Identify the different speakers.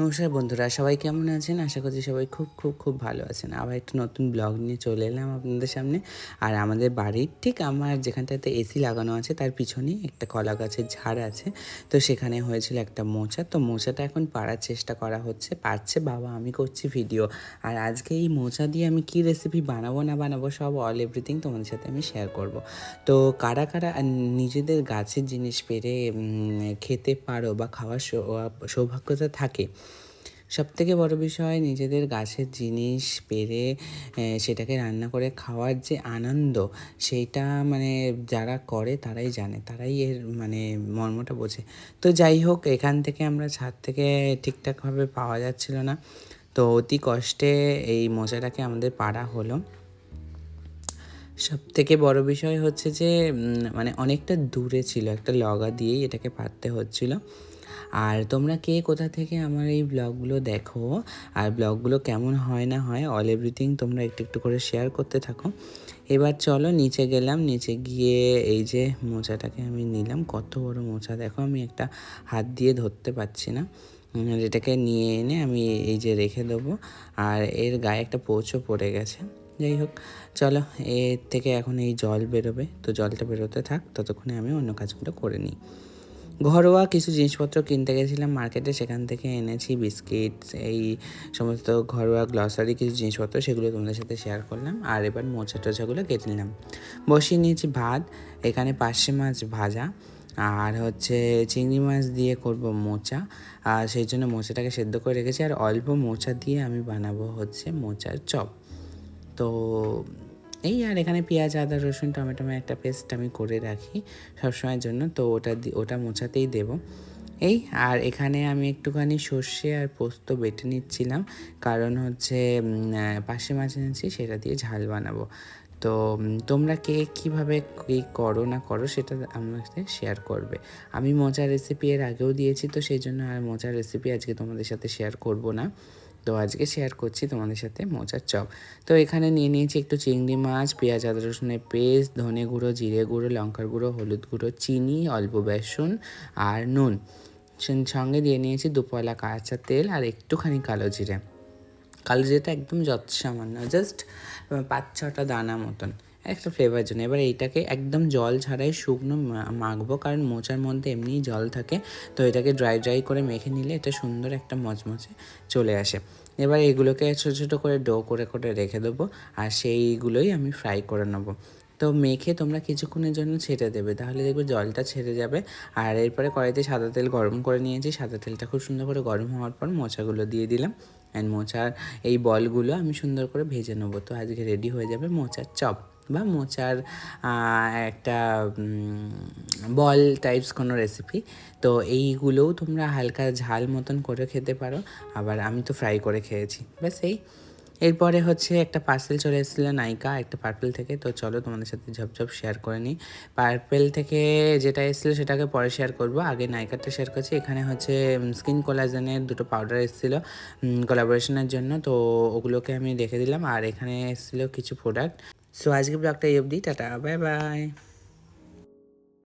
Speaker 1: নমস্কার বন্ধুরা, সবাই কেমন আছেন? আশা করছি সবাই খুব খুব খুব ভালো আছেন। আবার একটা নতুন ব্লগ নিয়ে চলে এলাম আপনাদের সামনে। আর আমাদের বাড়ির ঠিক আমার যেখানটাতে এসি লাগানো আছে, তার পিছনেই একটা কলা গাছের ঝাড় আছে। তো সেখানে হয়েছিল একটা মোচা। তো মোচাটা এখন পাড়ার চেষ্টা করা হচ্ছে। পারছে বাবা, আমি করছি ভিডিও। আর আজকে এই মোচা দিয়ে আমি কি রেসিপি বানাবো, না বানাবো, সব অল এভরিথিং তোমাদের সাথে আমি শেয়ার করব। তো কারা কারা নিজেদের গাছের জিনিস পেরে খেতে পারো বা খাওয়ার সৌভাগ্যতা থাকে সব থেকে বড় বিষয় নিজেদের গাছের জিনিস পেরে সেটাকে রান্না করে খাওয়ার যে আনন্দ, সেইটা মানে যারা করে তারাই জানে, তারাই এর মানে মর্মটা বোঝে। তো যাই হোক, এখান থেকে আমরা ছাদ থেকে ঠিকঠাকভাবে পাওয়া যাচ্ছিল না। তো অতি কষ্টে এই মোচাটাকে আমাদের পাড়া হলো। সব থেকে বড় বিষয় হচ্ছে যে মানে অনেকটা দূরে ছিল, একটা লগা দিয়েই এটাকে পারতে হচ্ছিল। আর তোমরা কে কোথা থেকে আমার এই ব্লগগুলো দেখো? আর ব্লগগুলো কেমন হয় না হয় অল এভরিথিং তোমরা একটু একটু করে শেয়ার করতে থাকো। এবার চলো নিচে গেলাম, নিচে গিয়ে এই যে মোচাটাকে আমি নিলাম। কত বড় মোচা, দেখো আমি একটা হাত দিয়ে ধরতে পারছি না। এটাকে নিয়ে এনে আমি এই যে রেখে দেবো। আর এর গায়ে একটা পোচও পড়ে গেছে। যাই হোক, চলো এর থেকে এখন এই জল বেরোবে। তো জলটা বেরোতে থাক, ততক্ষণে আমি অন্য কাজগুলো করে নিই। ঘরোয়া কিছু জিনিসপত্র কিনতে গেছিলাম মার্কেটে, সেখান থেকে এনেছি বিস্কিট এই সমস্ত ঘরোয়া গ্লসারি কিছু জিনিসপত্র, সেগুলো তোমাদের সাথে শেয়ার করলাম। আর এবার মোচা টোচাগুলো কেটে নিলাম। বসিয়ে নিয়েছি ভাত, এখানে পার্শে মাছ ভাজা, আর হচ্ছে চিংড়ি মাছ দিয়ে করব মোচা। আর সেই জন্য মোচাটাকে সেদ্ধ করে রেখেছি, আর অল্প মোচা দিয়ে আমি বানাবো হচ্ছে মোচার চপ। তো এই আর এখানে পেঁয়াজ, আদা, রসুন, টমেটো একটা পেস্ট আমি করে রাখি সবসময়ের জন্য। তো ওটা ওটা মোছাতেই দেব। এই আর এখানে আমি একটুখানি সর্ষে আর পোস্ত বেটে নিচ্ছিলাম। কারণ হচ্ছে পাশে মাছ এনেছি, সেটা দিয়ে ঝাল বানাবো। তো তোমরা কে কীভাবে কী করো না করো সেটা আমার সাথে শেয়ার করবে। আমি মোচার রেসিপি এর আগেও দিয়েছি, তো সেই জন্য আর মোচার রেসিপি আজকে তোমাদের সাথে শেয়ার করব না। তো আজকে শেয়ার করছি তোমাদের সাথে মোচার চপ। তো এখানে নিয়ে নিয়েছি একটু চিংড়ি মাছ, পেঁয়াজ, আদা রসুনের পেস্ট ধনে গুঁড়ো, জিরে গুঁড়ো, লঙ্কার গুঁড়ো, হলুদ গুঁড়ো, চিনি, অল্প বেসন আর নুন। সঙ্গে দিয়ে নিয়েছি দুপয়লা কাঁচা তেল আর একটুখানি কালো জিরে। কালো জিরেটা একদম যত সামান্য জাস্ট পাঁচ ছটা দানা মতন। একটা ফ্লেভার জন্য। এবার এইটাকে একদম জল ছাড়াই শুকনো মাখবো, কারণ মোচার মধ্যে এমনিই জল থাকে। তো এটাকে ড্রাই ড্রাই করে মেখে নিলে এটা সুন্দর একটা মচমচে চলে আসে। এবার এগুলোকে ছোটো ছোটো করে ডো করে করে রেখে দেবো আর সেইগুলোই আমি ফ্রাই করে নেব। তো মেখে তোমরা কিছুক্ষণের জন্য ছেড়ে দেবে। তাহলে দেখবে জলটা ছেড়ে যাবে। আর এরপরে কড়াইতে সাদা তেল গরম করে নিয়েছি। সাদা তেলটা খুব সুন্দর করে গরম হওয়ার পর মোচাগুলো দিয়ে দিলাম। অ্যান্ড মোচার এই বলগুলো আমি সুন্দর করে ভেজে নেব। তো আজকে রেডি হয়ে যাবে মোচার চপ। বা মোচার একটা বল টাইপস কোনো রেসিপি তো এইগুলোও তোমরা হালকা ঝাল মতন করে খেতে পারো। আবার আমি তো ফ্রাই করে খেয়েছি, ব্যাস এই। এরপরে হচ্ছে একটা পার্সেল চলে এসেছিল নাইকা, একটা পার্পেল থেকে। তো চলো তোমাদের সাথে ঝপঝপ শেয়ার করে নিই। পার্পেল থেকে যেটা এসেছিল সেটাকে পরে শেয়ার করব। আগে নাইকাটা শেয়ার করছি, এখানে হচ্ছে স্কিন কোলাজেনের দুটো পাউডার এসেছিল কোলাবোরেশনের জন্য। তো ওগুলোকে আমি রেখে দিলাম। আর এখানে এসেছিল কিছু প্রোডাক্ট সো আজকে ব্লগটা এই অবধি টাটা বাই বাই